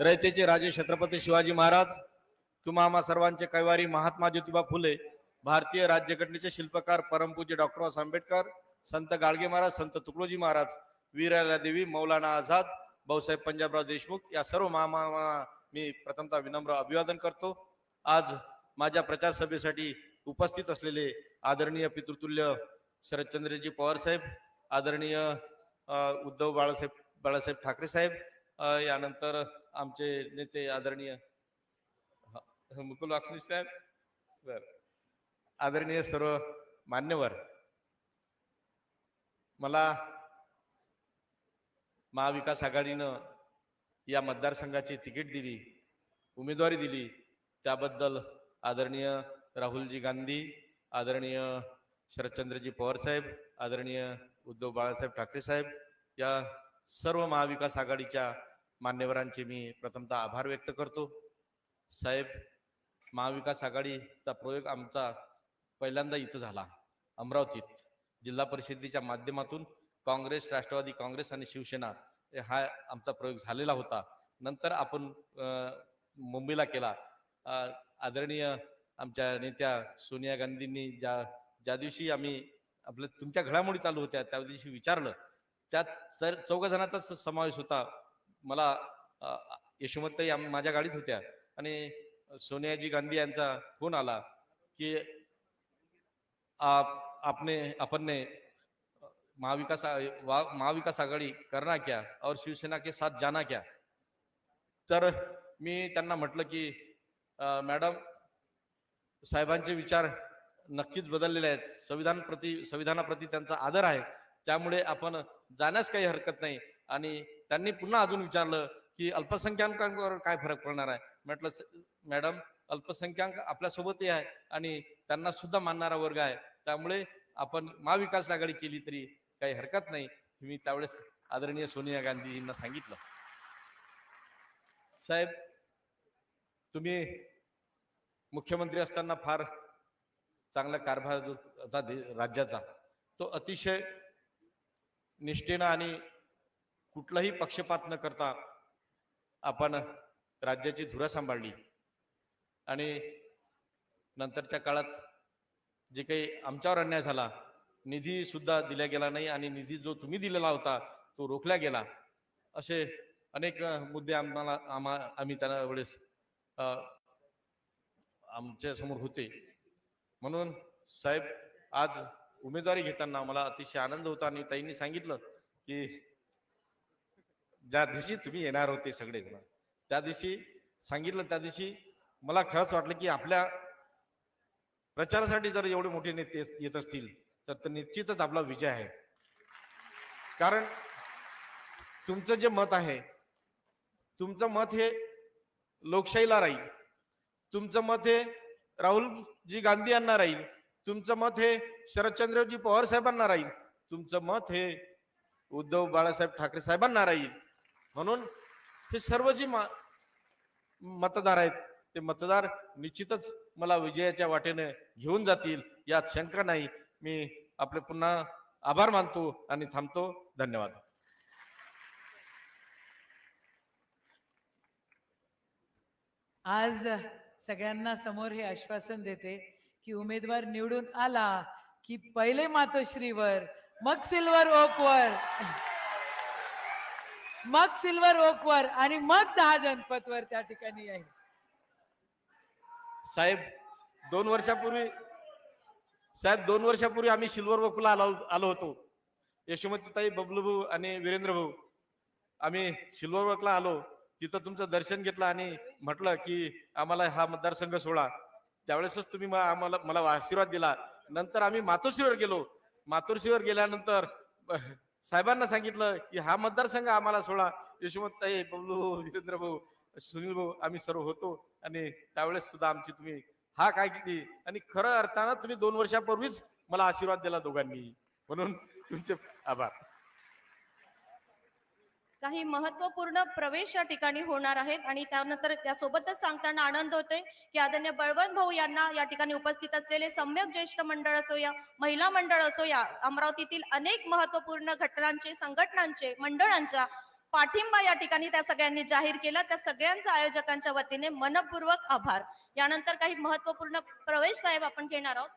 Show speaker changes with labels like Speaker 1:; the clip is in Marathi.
Speaker 1: रयतेचे राजे छत्रपती शिवाजी महाराज तुम्हा आम्हा सर्वांचे कैवारी महात्मा ज्योतिबा फुले भारतीय राज्यघटनेचे शिल्पकार परमपूज्य डॉक्टर बाबासाहेब आंबेडकर संत गाडगे महाराज संत तुकडोजी महाराज वीराला देवी मौलाना आझाद भाऊसाहेब पंजाबराव देशमुख या सर्व महामानवांना मी प्रथमतः विनम्र अभिवादन करतो. आज माझ्या प्रचार सभेसाठी उपस्थित असलेले आदरणीय पितृतुल्य शरदचंद्रजी पवार साहेब आदरणीय उद्धव बाळासाहेब बाळासाहेब ठाकरे साहेब यानंतर आमचे नेते आदरणीय मुकुल वाकनिस साहेब. बर. आदरणीय सर्व मान्यवर मला महाविकास आघाडीनं या मतदारसंघाची तिकीट दिली उमेदवारी दिली. त्याबद्दल आदरणीय राहुलजी गांधी आदरणीय शरदचंद्रजी पवार साहेब आदरणीय उद्धव बाळासाहेब ठाकरे साहेब या सर्व महाविकास आघाडीच्या मान्यवरांचे मी प्रथमतः आभार व्यक्त करतो. साहेब महाविकास आघाडीचा प्रयोग आमचा पहिल्यांदा इथं झाला अमरावतीत. जिल्हा परिषदेच्या माध्यमातून काँग्रेस राष्ट्रवादी काँग्रेस आणि शिवसेना हा आमचा प्रयोग झालेला होता. नंतर आपण मुंबईला केला. आदरणीय आमच्या नेत्या सोनिया गांधींनी ज्या ज्या दिवशी आम्ही आपल्या तुमच्या घडामोडी चालू होत्या त्या दिवशी विचारलं. त्यात तर चौघ जणांचाच समावेश होता. मला यशवंतही माझ्या गाडीत होत्या. आणि सोनियाजी गांधी यांचा फोन आला की आप आपने आपणने महाविकास वा- महाविकास आघाडी करणार क्या और शिवसेना के साथ जाना क्या? तर मी त्यांना म्हटलं की मॅडम साहेबांचे विचार नक्कीच बदललेले आहेत. संविधान प्रति संविधानाप्रती त्यांचा आदर आहे. त्यामुळे आपण जाण्यास काही हरकत नाही. आणि त्यांनी पुन्हा अजून विचारलं की अल्पसंख्याकांवर काय फरक पडणार आहे? म्हटलं मॅडम अल्पसंख्याक आपल्यासोबतही आहे आणि त्यांना सुद्धा मानणारा वर्ग आहे. त्यामुळे आपण महाविकास आघाडी केली तरी काही हरकत नाही. हे मी त्यावेळेस आदरणीय सोनिया गांधीजींना सांगितलं. साहेब तुम्ही मुख्यमंत्री असताना फार चांगला कारभार जो होता राज्याचा तो अतिशय निष्ठेनं आणि कुठलाही पक्षपात न करता आपण राज्याची धुरा सांभाळली. आणि नंतरच्या काळात जे काही आमच्यावर अन्याय झाला निधी सुद्धा दिला गेला नाही आणि निधी जो तुम्ही दिलेला होता तो रोखला गेला. असे अनेक मुद्दे आम्हाला आम्हा आम्ही त्या वेळेस आमच्यासमोर होते. म्हणून साहेब आज उमेदवारी घेताना मला अतिशय आनंद होता आणि ताईंनी सांगितलं की ज्या दिवशी तुम्ही येणार होते सगळेजण त्या दिवशी सांगितलं त्या दिवशी मला खरंच वाटलं की आपल्या प्रचारासाठी जर एवढे मोठे नेते येत असतील तर निश्चितच आपला विजय आहे. कारण तुमचं जे मत आहे तुमचं मत हे लोकशाहीला राहील. तुमचं मत हे राहुलजी गांधी यांना राहील. तुमचं मत हे शरदचंद्रजी पवार साहेबांना राहील. तुमचं मत हे उद्धव बाळासाहेब ठाकरे साहेबांना राहील. म्हणून हे सर्व जी मतदार आहेत ते मतदार निश्चितच मला विजयाच्या वाटेने घेऊन जातील यात शंका नाही. मी आपले पुन्हा आभार मानतो आणि थांबतो. धन्यवाद.
Speaker 2: आज सगळ्यांना समोर हे आश्वासन देते की उमेदवार निवडून आला की पहिले मातोश्रीवर मग सिल्वर ओकवर. मग सिल्वर ओकवर आणि मग दहा जनपथवर त्या ठिकाणी येईल
Speaker 1: साहेब दोन वर्षापूर्वी साहेब दोन वर्षापूर्वी आम्ही सिल्वर ओकला आलो आलो होतो. यशोमतीताई बबलू भाऊ आणि वीरेंद्र भाऊ आम्ही सिल्वर ओकला आलो. तिथं तुमचं दर्शन घेतलं आणि म्हटलं की आम्हाला हा मतदारसंघ सोडा. त्यावेळेसच तुम्ही आम्हाला मला आशीर्वाद दिला. नंतर आम्ही मातोश्रीवर गेलो. मातोश्रीवर गेल्यानंतर साहेबांना सांगितलं की हा मतदारसंघ आम्हाला सोडा. यशोमतीताई बबलू भाऊ वीरेंद्र भाऊ सुनील भाऊ आम्ही सर्व होतो. आणि त्यावेळेस सुद्धा आमची तुम्ही हा काय केली आणि खरं अर्थानं तुम्ही दोन वर्षापूर्वीच मला आशीर्वाद दिला दोघांनी म्हणून तुमचे आभार.
Speaker 3: काही महत्त्वपूर्ण प्रवेश या ठिकाणी होणार आहेत. आणि त्यानंतर त्यासोबतच सांगताना आनंद होतोय की आदरणीय बळवंत भाऊ यांना या ठिकाणी उपस्थित असलेले सम्यक ज्येष्ठ मंडळ असो या महिला मंडळ असो या अमरावतीतील अनेक महत्त्वपूर्ण घटनांचे संघटनांचे मंडळांच्या पाठिंबा या ठिकाणी त्या सगळ्यांनी जाहीर केला. त्या सगळ्यांचा आयोजकांच्या वतीने मनपूर्वक आभार. यानंतर काही महत्त्वपूर्ण प्रवेश साहेब आपण घेणार आहोत.